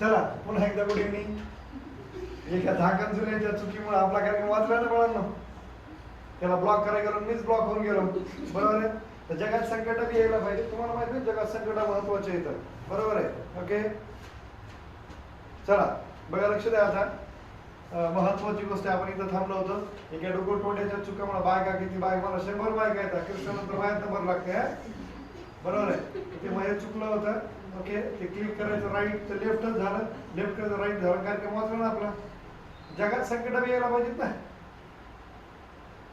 चला पुन्हा एकदा गुड इव्हनिंग एका झाकण जुन्याच्या चुकीमुळे आपला कार्यक्रम वाचला ना मुलांना त्याला ब्लॉक करायला गेलो मीच ब्लॉक होऊन गेलो. बरोबर आहे? तर जगात संकट बी यायला पाहिजे. तुम्हाला माहिती आहे जगात संकट महत्त्वाचे येतं बरोबर आहे? ओके चला बघा लक्ष द्या आता. महत्वाची गोष्ट आहे, आपण इथं थांबलो होतो. एका डोकं टोट्याच्या चुकामुळे बायका किती बायक मला शंभर बायका येतात? कृष्णानंतर बाहेर नंबर लागते बरोबर आहे? ते माझ्या चुकलं होतं. ओके? ते क्लिक करायचं राईट तर लेफ्टच झालं. लेफ्ट करायचं राईट झालं. कार्यक्रम वाचला ना आपला? जगात संकट यायला पाहिजेत ना.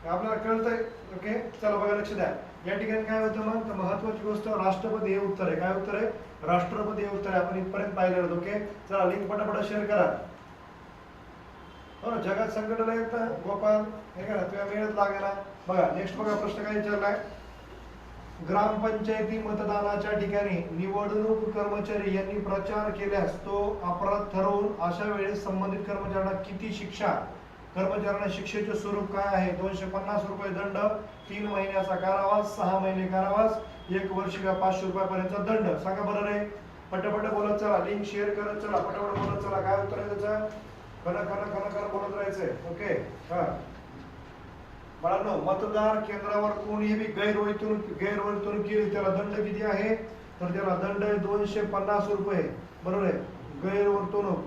आपल्याला कळतंय. ओके? चला बघा लक्ष द्या. या ठिकाणी काय होतं मग? तर महत्वाची गोष्ट राष्ट्रपती हे उत्तर आहे. काय उत्तर आहे? राष्ट्रपती हे उत्तर आहे. आपण इथपर्यंत पाहिलेलं ओके? चला लिंक पटापट शेअर करा. हो जगात संकट येतं ना. गोपाल हे करा. तुझ्या वेळच लागेला बघा नेक्स्ट बघा प्रश्न काय विचारलाय? ग्रामपंचायती मतदानाच्या ठिकाणी निवडणूक कर्मचारी यांनी प्रचार केल्यास तो अपराध ठरवून अशा वेळेस संबंधित कर्मचाऱ्यांना किती शिक्षा कर्मचाऱ्यांना शिक्षेचे स्वरूप काय आहे? दोनशे पन्नास रुपये दंड तीन महिन्याचा कारावास सहा महिने कारावास एक वर्ष किंवा पाचशे रुपयापर्यंतचा दंड. सांगा बरं रे. पटपट बोलत चला. लिंक शेअर करत चला. पटापट बोलत चला. काय उत्तर आहे त्याचं? खरं खरं खरं खरं बोलत राहायचंय. ओके. हा. बाळांनो मतदार केंद्रावर कोणीही बी गैरवर्तणूक गैरवर्तणूक केली त्याला दंड किती आहे? तर त्याला दंड आहे दोनशे पन्नास रुपये. बरोबर आहे? गैरवर्तणूक.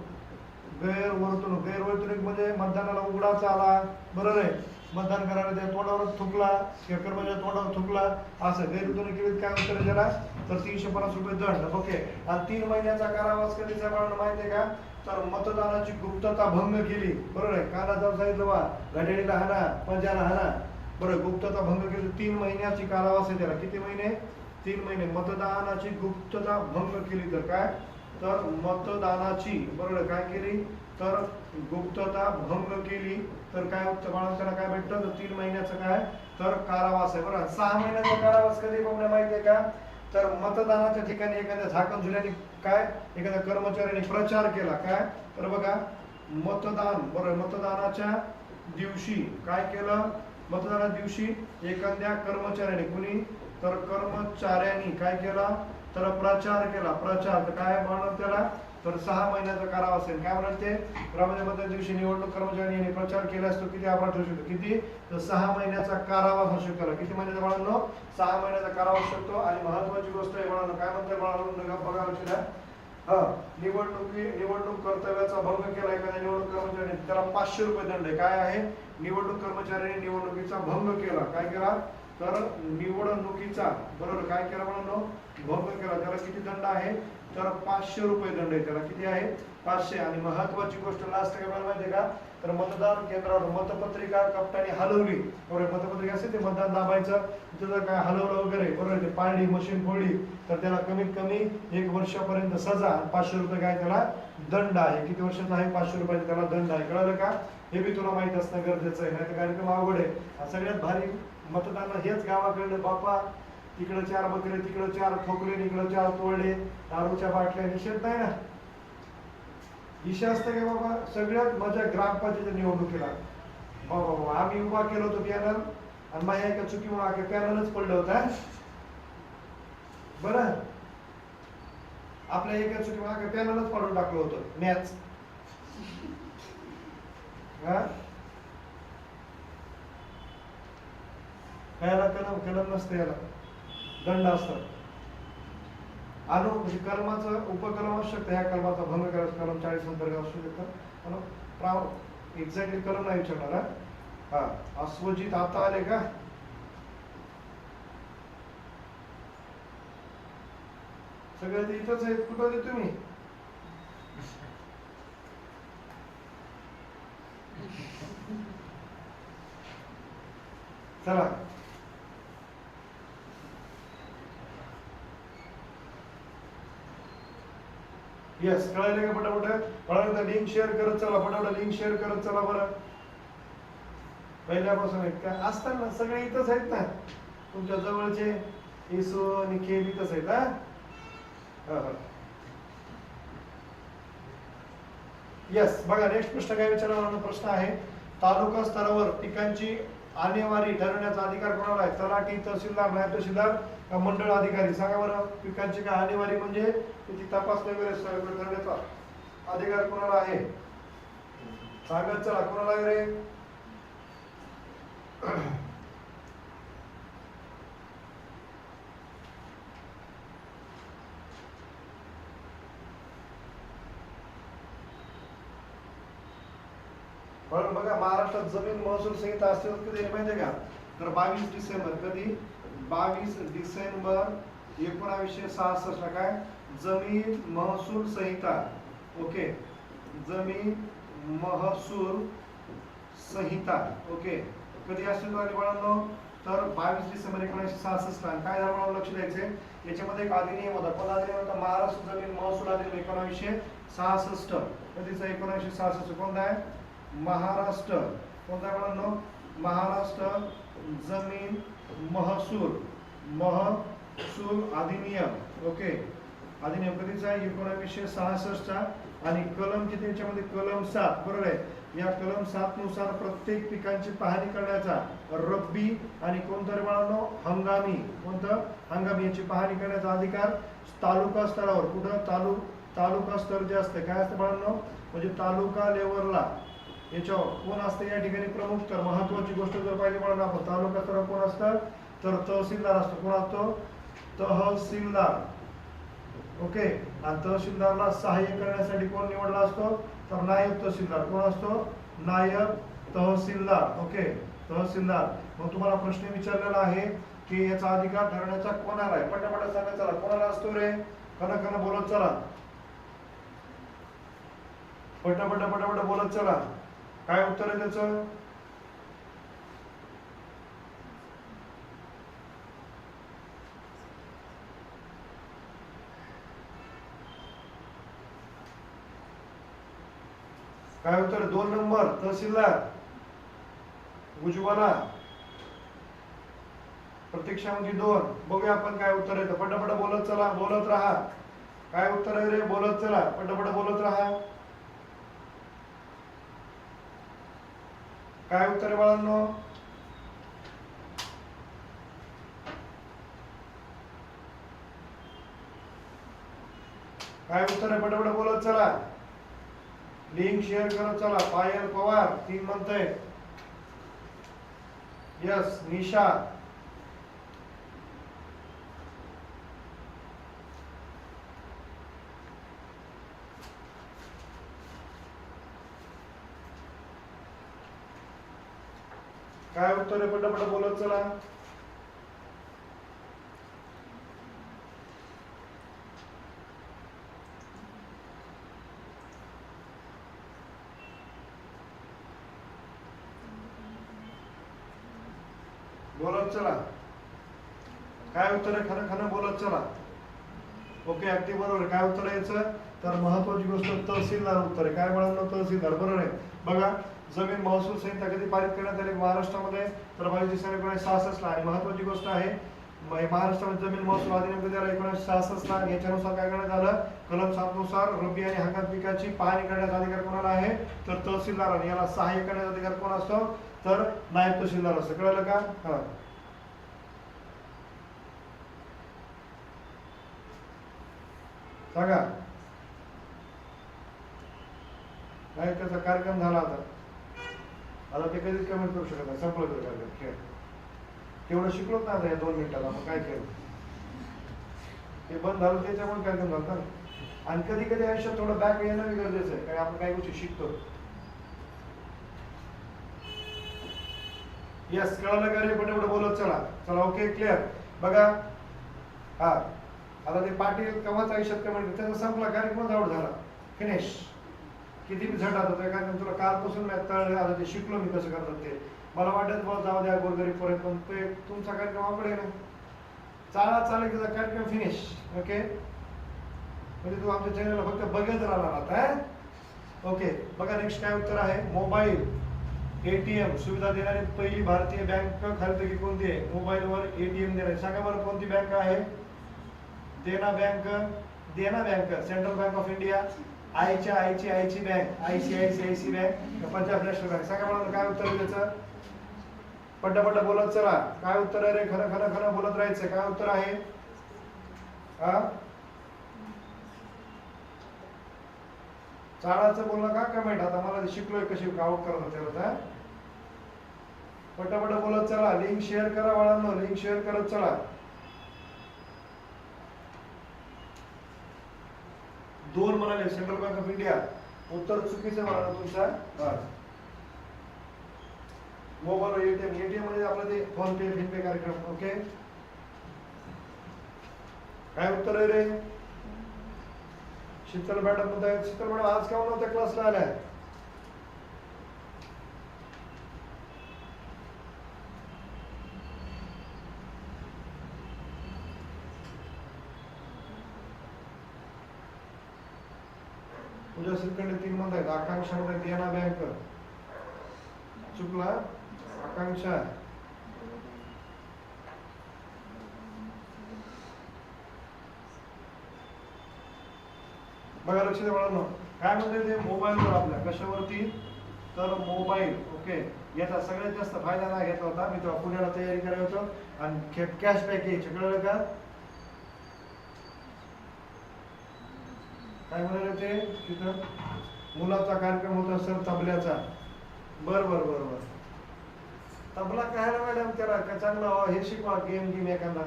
गैरवर्तणूक. गैरवर्तणूक म्हणजे मतदानाला उघडाच आला. बरोबर आहे? मतदान करायला त्या तोंडावर थुकला. किंवा कर्मचारी तोंडावर थुकला. असं गैरवर्तणूक केली काय उत्तर आहे त्याला? तर तीनशे पन्नास रुपये दंड. ओके. आणि तीन महिन्याचा कारावास कधीचा बाळांनो माहिती आहे का? तर मतदानाची गुप्तता भंग केली. बरोबर आहे? काला जाऊन सांगितलं बा घड्याळीला हाना पंजाला हाना बरं गुप्तता भंग केली. तीन महिन्याची कालावास आहे त्याला. किती महिने? तीन महिने. मतदानाची गुप्तता भंग केली तर काय? तर मतदानाची बरोबर काय केली? तर गुप्तता भंग केली. तर काय होतं त्याला काय भेटतं तर तीन महिन्याचं काय? तर कारावास आहे. बरोबर सहा महिन्याचा कारावास कधी बघण्या माहिती आहे का? तर मतदानाच्या ठिकाणी एखाद्या झाकण झुल्याने काय एखाद्या कर्मचाऱ्याने प्रचार केला काय? तर बघा मतदान बरोबर मतदानाच्या दिवशी काय केलं? मतदाना दिवशी एखाद्या कर्मचाऱ्याने कुणी तर कर्मचाऱ्यांनी काय केला? तर प्रचार केला. प्रचार तर काय म्हणत त्याला? तर सहा महिन्याचा करावा असेल काय म्हणत ते? ग्रामपंचायत दिवशी निवडणूक कर्मचारी प्रचार केला असतो. किती अपराध होऊ शकतो? किती? तर सहा महिन्याचा कारावास असू शकतो. किती महिन्याचा बाळांनो? सहा महिन्याचा कारावास शकतो. आणि महत्वाची गोष्ट आहे बाळांनो काय म्हणते बाळांनो? बघा लक्ष द्या हा निवडणुकी निवडणूक कर्तव्याचा भंग केला एखाद्या निवडणूक कर्मचाऱ्याने त्याला पाचशे रुपये दंड आहे. काय आहे? निवडणूक कर्मचाऱ्याने निवडणुकीचा भंग केला. काय केला? तर निवडणुकीचा बरोबर काय केला म्हणून? भंग केला. त्याला किती दंड आहे? तर पाचशे रुपये दंड आहे. त्याला किती आहे? पाचशे. आणि महत्वाची गोष्ट लास्ट काय मला माहिती आहे का? तर मतदान केंद्रावर मतपत्रिका कपटाने हलवली. बरोबर मतपत्रिका असते ते मतदान दाबायचं. तिथं जर काय हलवलं वगैरे बरोबर ते पाळली मशीन फोडली. तर त्याला कमीत कमी एक वर्षापर्यंत सजा पाचशे रुपये काय त्याला? दंड आहे. किती वर्षाचा आहे? पाचशे रुपयाचा त्याला दंड आहे. कळलं का? हे बी तुला माहीत असणं गरजेचं आहे. नाही तर कार्यक्रम अवघड आहे. सगळ्यात भारी मतदान हेच गावाकडलं बापा तिकडं चार बकरे तिकडं चार ठोकले इकडं चार तोडले दारूच्या बाटल्या निषेध नाही ना? विषय असतं का बाबा सगळ्यात मजा ग्रामपंचायतीच्या निवडणुकीला. बाबा बाबा आम्ही उभा केलं होतो पॅनल आणि माझ्या एका चुकीमुळे अख्या पॅनलच पडलं होतं बर बरं? आपल्या एका चुकीमुळे अख्या पॅनलच पाडून टाकलं होतं मॅच. हा? याला कलम कलम नसतं याला. दंड असतात. अनु म्हणजे कलमाचं उपकलम असू शकतं. ह्या कलमाचा भंग करायचं कलम चाळीस अंतर्गत असू शकतं. पण प्राव एक्झॅक्टली कलम नाही विचारणार. हा? अस्वजित आता आले का? सगळे ते इथंच आहेत कुठं होते तुम्ही? चला. येस कळायले का पटापट? कळालं लिंक शेअर करत चला पटापट लिंक शेअर करत चला बरं. पहिल्यापासून आहेत का असतात ना सगळे इथंच आहेत ना? तुमच्या जवळचे इसो आणि खेळ इथंच आहेत हा? हा हा. येस बघा नेक्स्ट प्रश्न काय विचारला प्रश्न आहे. तालुका स्तरावर पिकांची आणेवारी ठरवण्याचा अधिकार कोणाला आहे? तलाठी तहसीलदार नायब तहसीलदार का मंडळ अधिकारी? सांगा बरं पिकांची काय आणेवारी म्हणजे त्याची तपासणी वगैरे सगळं करण्याचा अधिकार कोणाला आहे? सांगत चला कोणाला आहे रे? पण बघा महाराष्ट्रात जमीन महसूल संहिता अस्तित्वात कधी आली का? तर बावीस डिसेंबर कधी? बावीस डिसेंबर एकोणावीसशे सहासष्ट ला काय? जमीन महसूल संहिता. ओके. जमीन महसूल संहिता. ओके. कधी असेल आली बाळांनो? तर बावीस डिसेंबर एकोणीसशे सहासष्टला आणि काय झालं मला लक्ष द्यायचे याच्यामध्ये एक अधिनियम होता. कोणता अधिनियम होता? महाराष्ट्र जमीन महसूल अधिनियम एकोणीसशे सहासष्ट. कधीचा? एकोणीसशे सहासष्ट. कोणता आहे? महाराष्ट्र. कोणता आहे महाराष्ट्र जमीन महसूल महसूल अधिनियम ओके. अधिनियम कधीचा आहे? एकोणावीसशे सहासष्टचा. आणि कलम किती याच्यामध्ये? कलम सात. बरोबर आहे. या कलम सात नुसार प्रत्येक पिकांची पाहणी करण्याचा रब्बी आणि कोणतं रे बाळांनो? हंगामी. कोणतं? हंगामी. याची पाहणी करण्याचा अधिकार तालुका स्तरावर. कुठं? तालु तालुका स्तर जे असतं. काय असतं बाळांनो? म्हणजे तालुका लेवलला याच्यावर कोण असतं या ठिकाणी प्रमुख? तर महत्वाची गोष्ट जर पाहिली म्हणून आपण तालुका तर कोण असतं? तर तहसीलदार असतो. कोण असतो? तहसीलदार. ओके? आणि तहसीलदारला सहाय्य करण्यासाठी कोण निवडला असतो? तर नायब तहसीलदार. कोण असतो? नायब तहसीलदार. ओके? तहसीलदार. मग तुम्हाला प्रश्न विचारलेला आहे की याचा अधिकार ठरवण्याचा कोणाला आहे? पटापट सांगा चला. कोणाला असतो रे? कना कना बोलत चला. पटापट पटापट बोलत चला. काय उत्तर आहे त्याचं? काय उत्तर आहे? दोन नंबर तहसीलदार. उज्ज्वला प्रतीक्षा म्हणजे दोन. बघूया आपण काय उत्तर आहे. पटापट बोलत चला बोलत राहा. काय उत्तर आहे रे? बोलत चला. पटापट बोलत राहा. काय उत्तर आहे बाळांनो? काय उत्तर आहे? पटापट बोलत चला. लिंक शेअर करत चला. पायल पवार तीन म्हणतंय यस निशा. काय उत्तर आहे? पटापट बोलत चला. बोलत चला. काय उत्तर आहे? खरं खरं बोलत चला. ओके अगदी बरोबर आहे. काय उत्तर आहे याचं? तर महत्वाची गोष्ट तहसीलदार उत्तर आहे. काय म्हणाल तहसीलदार? बरोबर आहे. बघा जमीन महसूल संहिता कधी पारित करण्यात आली? महाराष्ट्रामध्ये तर बावीस डिसेंबर एकोणीसशे सहासष्टला आणि महत्वाची गोष्ट आहे महाराष्ट्रामध्ये जमीन महसूल अधिनियम कधी आला? एकोणीसशे सहासष्टला याच्यानुसार काय करण्यात आलं? कलम सातनुसार रब्बी आणि हंगाम पिकाची पाहणी करण्याचा अधिकार कोणाला आहे? तर तहसीलदार आणि याला सहाय्य करण्याचा अधिकार कोण असतो? तर नायब तहसीलदार असतो. कळलं का? हा. सांगा. नाही त्याचा कार्यक्रम झाला आता. आता ते कधीच कमेंट करू शकत नाही. संपलं तर कार्यक्रम खेळ. तेवढं शिकलोच ना आता या दोन मिनिटाला. मग काय केलं ते बंद झालं त्याच्यामुळे काय झाला झालं आणि कधी कधी आयुष्यात थोडं बॅक येणं गरजेचं आहे. कारण आपण काही गोष्टी शिकतो. येस कळलं का रे? एवढं बोलत चला. चला ओके क्लिअर बघा. हा. आता ते पाटील केव्हाच आयुष्यात कमेंट त्याचा संपला कार्यक्रम आउट झाला. फिनिश किती मी झटात होतो कारण तुला कालपासून मी तळले आलं ते शिकलो मी कसं करतात ते. मला वाटत मला जाऊ द्या गोरगरीब पर्यंत पण ते तुमचा कार्यक्रम आवड आहे ना. चाला चालेल की कार्यक्रम फिनिश ओके म्हणजे तू आमच्या चॅनलला फक्त बघत राहणार आता ओके बघा नेक्स्ट काय उत्तर आहे? मोबाईल एटीएम सुविधा देणारी पहिली भारतीय बँक खालीपैकी कोणती आहे? मोबाईलवर एटीएम देणारी. सांगा बरं कोणती बँक आहे? Dena bank Dena bank central bank of India आयच्या आयची आयची bank I C I C I C bank Punjab national bank. सांगा मला काय उत्तर त्याचं? पट्ट पट्ट बोलत चला. काय उत्तर आहे रे? खरं खरं खरं बोलत राहायचं. काय उत्तर आहे? हा? चाळाचं बोलणं का कमेंट? आता मला शिकलोय कशी गाव करत त्याला पटापट बोलत चला. लिंक शेअर करा बाळांनो. लिंक शेअर करत चला. दोन म्हणाले सेंट्रल बँक ऑफ इंडिया उत्तर चुकीचं म्हणाला तुमचा. Mobile ATM. एटीएम म्हणजे आपलं ते फोन पे फिन पे कार्यक्रम. ओके? काय उत्तर आहे रे? शीतल मॅडम म्हणताय शीतल मॅडम आज का नव्हत्या क्लासला आल्या तुझ्या श्रीखंड तीन म्हणतायत आकांक्षा मध्ये येणा बँक चुकला? आकांक्षा. बघा लक्ष द्या काय म्हणते ते? मोबाईलवर आपल्या कशावरती? तर मोबाईल ओके याचा सगळ्यात जास्त फायदा नाही घेतला होता. मी तेव्हा पुण्याला तयारी करायला होतो. आणि कॅशबॅक यायचे कळलं का? काय म्हणाले ते? तिथं? मुलाचा कार्यक्रम होता सर तबल्याचा. बर बर बर बर. तबला काय ना मॅडम त्याला का चांगला हो, हे शिकवा गेम गेम एखादा.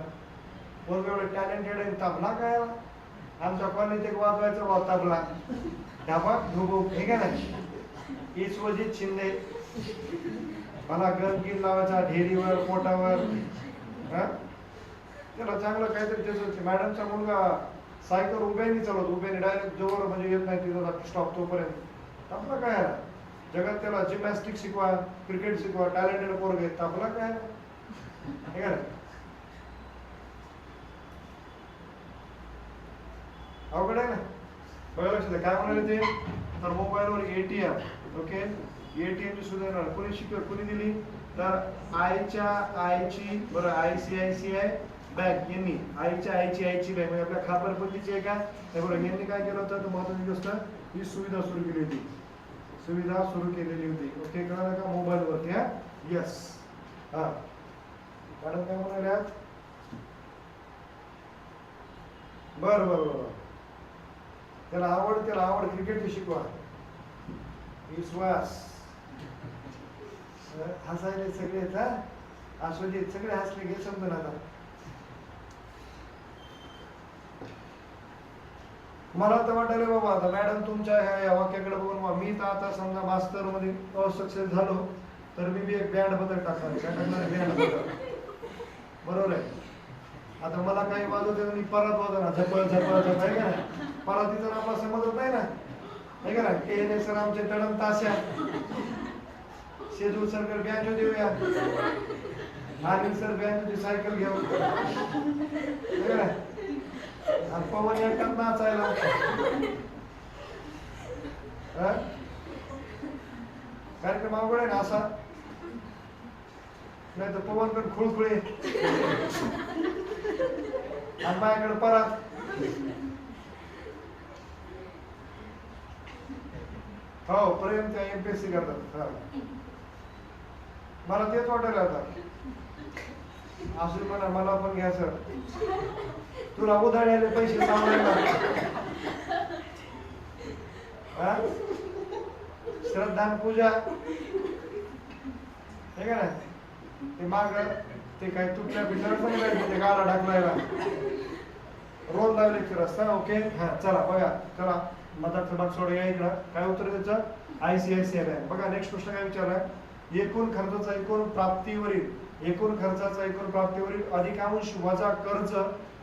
पोरग एवढं टॅलेंटेड आहे तबला काय आमच्या कॉलेज एक वाजवायचं वा तबला. ढाबा धुबू हे काय नाही इसवजीत शिंदे. मला गन गिन लावायचा ढेरीवर पोटावर. हा? त्याला चांगलं काहीतरी त्याचं मॅडमचा मुलगा सायकल उभ्याने चालवतो उभ्याने डायरेक्ट जवळ म्हणजे येत नाही तिथं स्टॉप तोपर्यंत. आपला काय आहे? जगात त्याला जिमॅस्टिक शिकवा क्रिकेट शिकवा टॅलेंटेड पोरग आहेत आपला काय आहे? हे अवघड आहे ना? बघा लक्ष काय म्हणाले ते? तर मोबाईलवर एटीएम ओके एटीएम ची सुद्धा येणार. कोणी शिकवत कोणी दिली? तर आईच्या आयची बरं I C I C I bank यांनी आईच्या आईची आईची बँक म्हणजे आपल्या खातरपतीची आहे का? हे बरोबर यांनी काय केलं होतं? तर महत्वाची गोष्ट ही सुविधा सुरू केली होती. सुविधा सुरू केलेली होती. ओके कळलं का? मोबाईलवरती हा? यस हा. मॅडम काय म्हणाल्या? बर बर बर त्याला आवड त्याला आवड क्रिकेट शिकवा. विश्वास. हसायले सगळे हा असू दे सगळे हसले घे समजून आता. मला तर वाटायला बाबा आता मॅडम तुमच्या ह्या या वाक्याकडे बघून बा, मी तर आता समजा मास्तरमध्ये असक्सेस झालो तर मी बी एक बँड बदल टाकणार काय टाकणार बँड बदल. बरोबर आहे? आता मला काही वाजवते मी परत वाजवणार झपळ झपळ झपळ आहे का नाही? नाव आपला समजत नाही ना? आहे का नाही? के एन सर आमचे टडम तास्या शेजू सरकर बँजो देऊया नानी सर बँजोची सायकल घेऊ पवन एकटाच नाचायला हा? कार्यक्रम अवघड आहे ना असा नाही तर पवन पण खुळखुळे आणि माझ्याकडे परत हो प्रेम त्या एमपीएससी करतात मला तेच वाटायला आता असून म्हणा मला पण घ्या सर तुला उधाळ्याले पैसे सांगायला श्रद्धा पूजा. हे का नाही? ते माग ते काय तुटल्या पिटल्या ते गाडा ढाकलायला. रोल लावले की रस्ता ओके? हा चला बघा चला. मधात थोडा सोड या इकडं. काय उत्तर त्याचं I C I C I bank बघा नेक्स्ट प्रश्न काय विचारलाय एकूण खर्चाचा एकूण प्राप्तीवरील एकूण खर्चाचा एकूण प्राप्तीवरील अधिकांश वजा कर्ज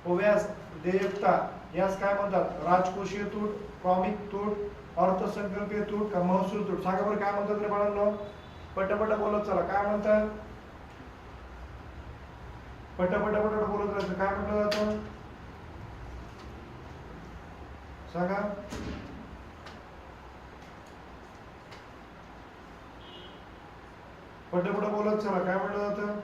व व्याज देयकता यास काय म्हणतात? राजकोषीय तूट क्रॉमिक तूट अर्थसंकल्पीय तूट का महसूल तूट? सांगा बरं काय म्हणतात रे बाळांनो? पटपट बोलत चला. काय म्हणतात? पटपट पटपट बोलत राहायचं काय म्हटलं जातं? सांगा. पटपट बोलत चला काय म्हटलं जातं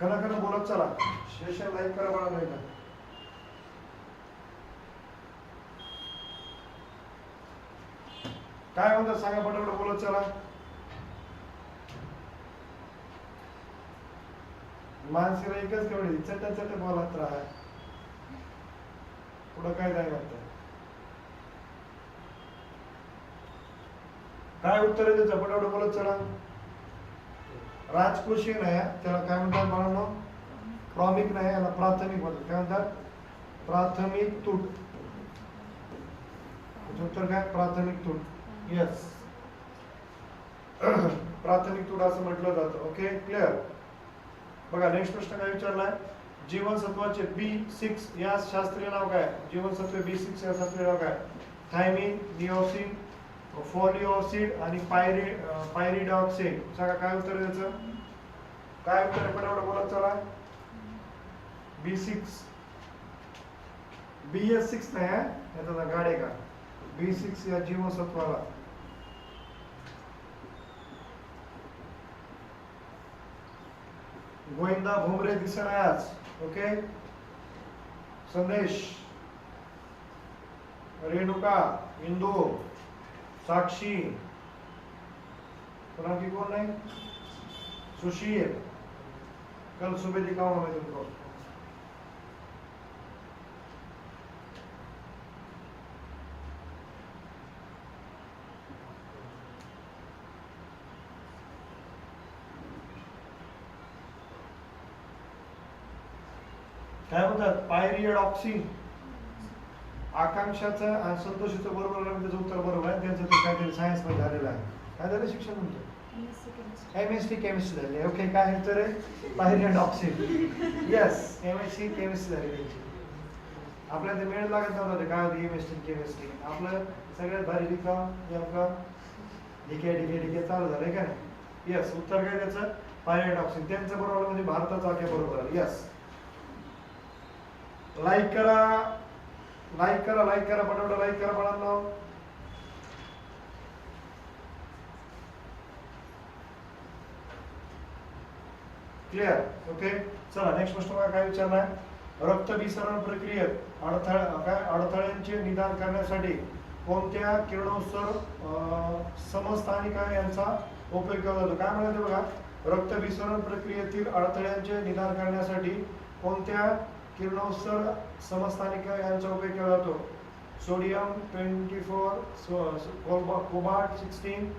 खरं खरं बोलत चला. सेशन लाईक करा मला नाही का काय म्हणतात सांगा पटापट बोलत चला. माणसाला एकच कवडी चट चट बोलत राहा. पुढं काय काय करताय काय उत्तर आहे त्याचं? पटापट बोलत चला. राजकोषीय नाही त्याला काय म्हणतात बाळांनो? क्रॉमिक नाही याला प्राथमिक म्हणतात काय म्हणतात? प्राथमिक तूट. उत्तर काय? प्राथमिक तूट. येस प्राथमिक तूट असं म्हटलं जातं. ओके क्लिअर बघा नेक्स्ट प्रश्न काय विचारलाय? जीवनसत्वाचे बी सिक्स या शास्त्रीय नाव काय? जीवनसत्व बी सिक्स या शास्त्रीय नाव काय? थायमिन निओसिन फॉलिओसिड आणि पायरी पायरीडॉक्सिड सांगा काय उत्तर त्याचं? काय उत्तर आहे? पटापट बोला चला. B six B S six नाही आहे याचा गाडे का? बी सिक्स या जीवसत्वाला. गोविंदा भुमरे दिसत आहे आज. ओके? संदेश. रेणुका इंदू. साक्षी। पुन्हा की कोण नाही? सुशील। कल सुबह दिखाऊंगा मैं तुमको। काय म्हणतात ऑक्सी आकांक्षाचं आणि संतोषीचं बरोबर आहे, त्याचं उत्तर बरोबर आहे. त्यांचं ते काहीतरी सायन्समध्ये झालेलं आहे. काय झालं? शिक्षण म्हणतो. एम एस टी केमिस्ट्री झाली. ओके काय आहे तर pyridoxine yes M S C chemistry झाली त्यांची. आपल्याला ते मेळ लागत नव्हतं काय होतं एम एस टी केमिस्ट्री आपलं सगळ्यात भारी लिखा नेमका डिके डिके डिके चालू झालंय का नाही? येस उत्तर काय त्याचं? पायरियडॉक्सिन त्यांचं बरोबर म्हणजे भारताचं आखे बरोबर. आहे येस लाईक करा. लाईक करा लाईक करा पटापट लाईक करा बाळांनो. क्लिअर ओके चला नेक्स्ट प्रश्न बघा काय विचारलाय? रक्त विसरण प्रक्रियेत अडथळा काय अडथळ्यांचे निदान करण्यासाठी कोणत्या किरणोत्सर अं, समस्थानिका यांचा उपयोग केला जातो? काय म्हणायचं बघा? रक्त विसरण प्रक्रियेतील अडथळ्यांचे निदान करण्यासाठी कोणत्या किरणोत्सर समस्थानिका यांचा उपयोग केला जातो. Sodium twenty four cobalt sixteen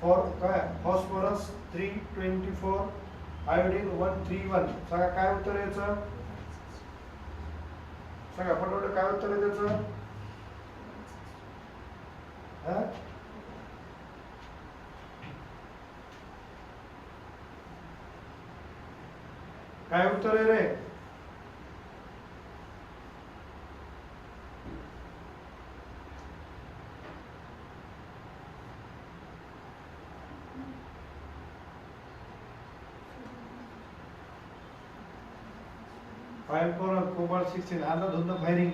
four काय phosphorus three twenty four iodine one three one. सांगा काय उत्तर आहे याचं? सांगा पटपट काय उत्तर आहे त्याचं? काय उत्तर आहे रे? फायर फोर कोबाल सिक्सटीन अर्धा धुंद फायरिंग.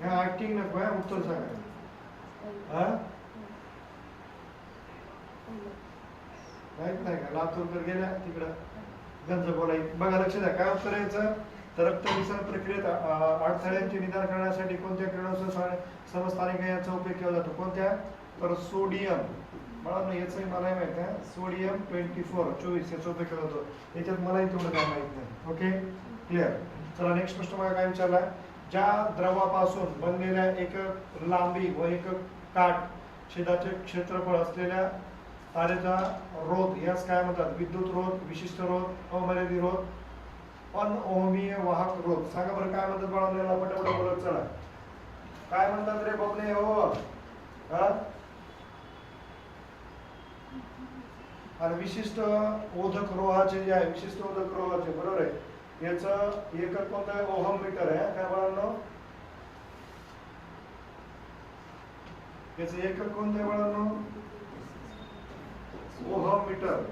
ह्या ऍक्टिंग नको आहे उत्तर सांगा. माहीत नाही का? लातूरकर गेल्या तिकडं. गंज बोलाई बघा लक्ष द्या. काय उत्तर यायचं? तर रक्त विसरण प्रक्रियेत अडथळ्यांचे निदान करण्यासाठी कोणत्या किरणांचा समस्थानिक याचा उपयोग केला जातो? कोणत्या? तर सोडियम. मला याचंही मलाही माहीत आहे. सोडियम ट्वेंटी फोर चोवीस याचा उपयोग केला जातो याच्यात मलाही तेवढं काय माहीत नाही. ओके? क्लिअर चला नेक्स्ट प्रश्न मला काय विचारला ज्या द्रवापासून बनलेल्या एक लांबी व एक काठ छेदाचे क्षेत्रफळ असलेल्या तारेचा रोध यास काय म्हणतात? विद्युत रोध विशिष्ट रोध अमर्यादित रोध अनओहमीय वाहक रोध. सांगा बरं काय म्हणतात बाळांना पटापट बोलत चला. काय म्हणतात रे बबने हो. हा? आणि विशिष्ट ओधक रोहाचे जे आहे विशिष्ट ओधक रोहाचे बरोबर आहे? याचं एकक कोणतं आहे? ओहम मीटर आहे काय बाळांनो? याचं एकक कोणतं आहे बाळांनो? Ohm metre.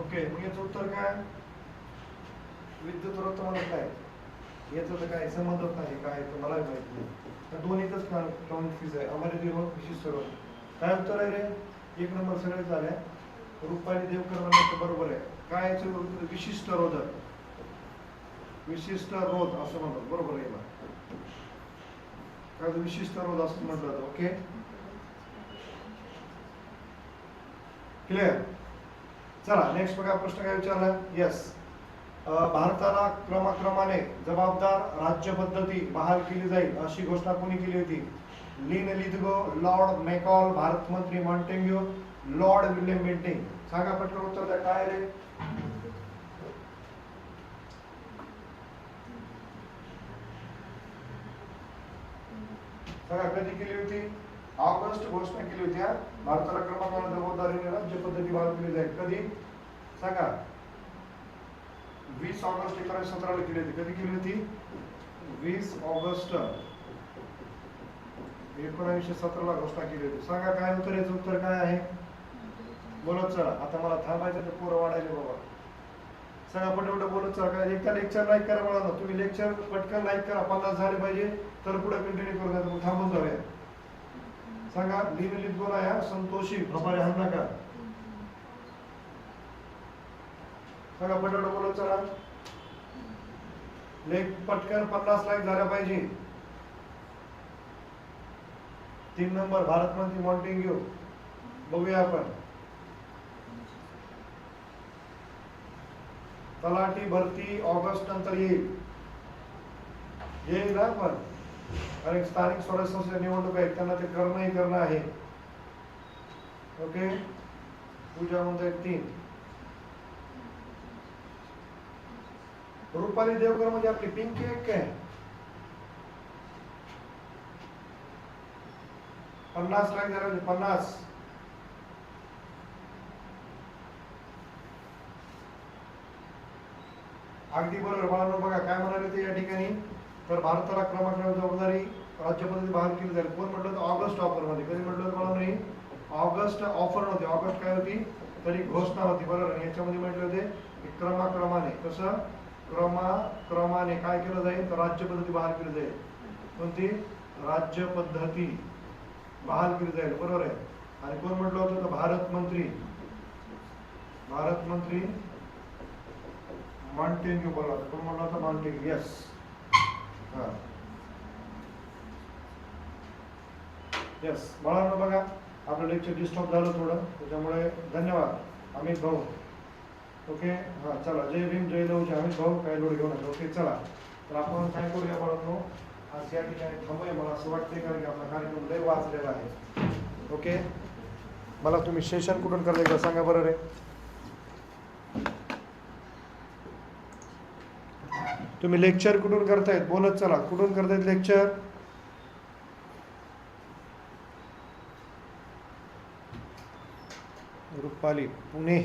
ओके मग याचं उत्तर काय? विद्युत रोध म्हणत काय? याचं तर काय संबंधच नाही काय तर मला माहीत नाही. तर दोन्हीतच कन्फ्युज आहे. अमर्यादित रोध विशिष्ट रोग काय उत्तर आहे रे? एक नंबर सगळे झाले. रुपाली देवकर बरोबर आहे. काय याचं विशिष्ट रोधक विशिष्ट रोध असं म्हणतात. बरोबर आहे काय विशिष्ट रोध असं म्हणतात. ओके? क्लिअर चला नेक्स्ट बघा प्रश्न काय विचारला? येस भारताला क्रमाक्रमाने जबाबदार राज्य पद्धती बहाल केली जाईल अशी घोषणा कोणी केली होती? Linlithgow Lord Macaulay Bharat मंत्री मॉन्टेग्यू लॉर्ड विल्यम बेंटिंग सांगा पटकन उत्तर द्या काय रे? सांगा कधी केली होती? ऑगस्ट घोषणा केली होती हा? भारताला क्रमाक्रमाने जबाबदारीने राज्य पद्धती बहाल केली जाईल. कधी? सांगा. वीस ऑगस्ट एकोणीसशे सतराला केली होती. कधी केली होती? वीस ऑगस्ट एकोणावीसशे सतराला घोषणा केली होती. सांगा काय उत्तर याचं उत्तर काय आहे? बोलत चला. आता मला थांबायचं तर पोरं वाढायले बाबा. सांगा पटपट बोलत चला. काय एकदा लेक्चर लाईक करा मला ना तुम्ही लेक्चर पटकन लाईक करा. पन्नास झाले पाहिजे तर पुढे कंटिन्यू करू नका. थांबून जाऊया. सांगा लिहिलेली बोला या संतोषी प्रभारी हाण नका सांगा पटपट बोलत चला. लेख पटकन पन्नास लाईक झाल्या पाहिजे. तीन नंबर भारत मंत्री मॉन्टेग्यू बघूया आपण. तलाठी भरती ऑगस्ट नंतर येईल. येईल ना पण कारण स्थानिक स्वराज्य संस्था निवडणूक आहेत त्यांना ते करणंही करणं आहे. ओके पूजा म्हणते तीन. रुपाली देवकर म्हणजे आपली पिंकी एक काय पन्नास लाख झाले पन्नास. अगदी बरोबर बाळांनो बघा काय म्हणाले ते या ठिकाणी? तर भारताला क्रमाक्रमाने जबाबदारी राज्य पद्धती बहाल केली जाईल. कोण म्हटलं तर ऑगस्ट ऑफरमध्ये कधी म्हटलं होतं बाळांनो ऑगस्ट ऑफर नव्हती ऑगस्ट काय होती? तरी घोषणा होती बरोबर. याच्यामध्ये म्हटले होते की क्रमाक्रमाने. कसं? क्रमाक्रमाने काय केलं जाईल? तर राज्य पद्धती बहाल केली जाईल. कोणती? राज्य पद्धती बहालगिरी जाईल बरोबर आहे. आणि कोण म्हटलं होतं तर भारत मंत्री. भारत मंत्री मॉन्टेग्यू बोलला होता. कोण म्हणला होता? मॉन्टेग्यू येस हा. येस बाळांनो बघा आपलं लेक्चर डिस्टर्ब झालं थोडं. त्याच्यामुळे धन्यवाद. अमित भाऊ. ओके हा चला. जय भीम जय लव जय अमित भाऊ काय लोड घेऊ नका. ओके चला. तर आपण काय करूया बाळांनो? आज या ठिकाणी थांबूया. मला असं वाटतंय कारण की आपला कार्यक्रम लय वाचलेला आहे. ओके मला तुम्ही सेशन कुठून करता एकदा सांगा बरं रे. तुम्ही लेक्चर कुठून करतायत? बोलत चला. कुठून करतायत लेक्चर रुपाली पुणे.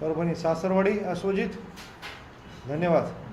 परभणी सासरवाडी अश्वजित धन्यवाद.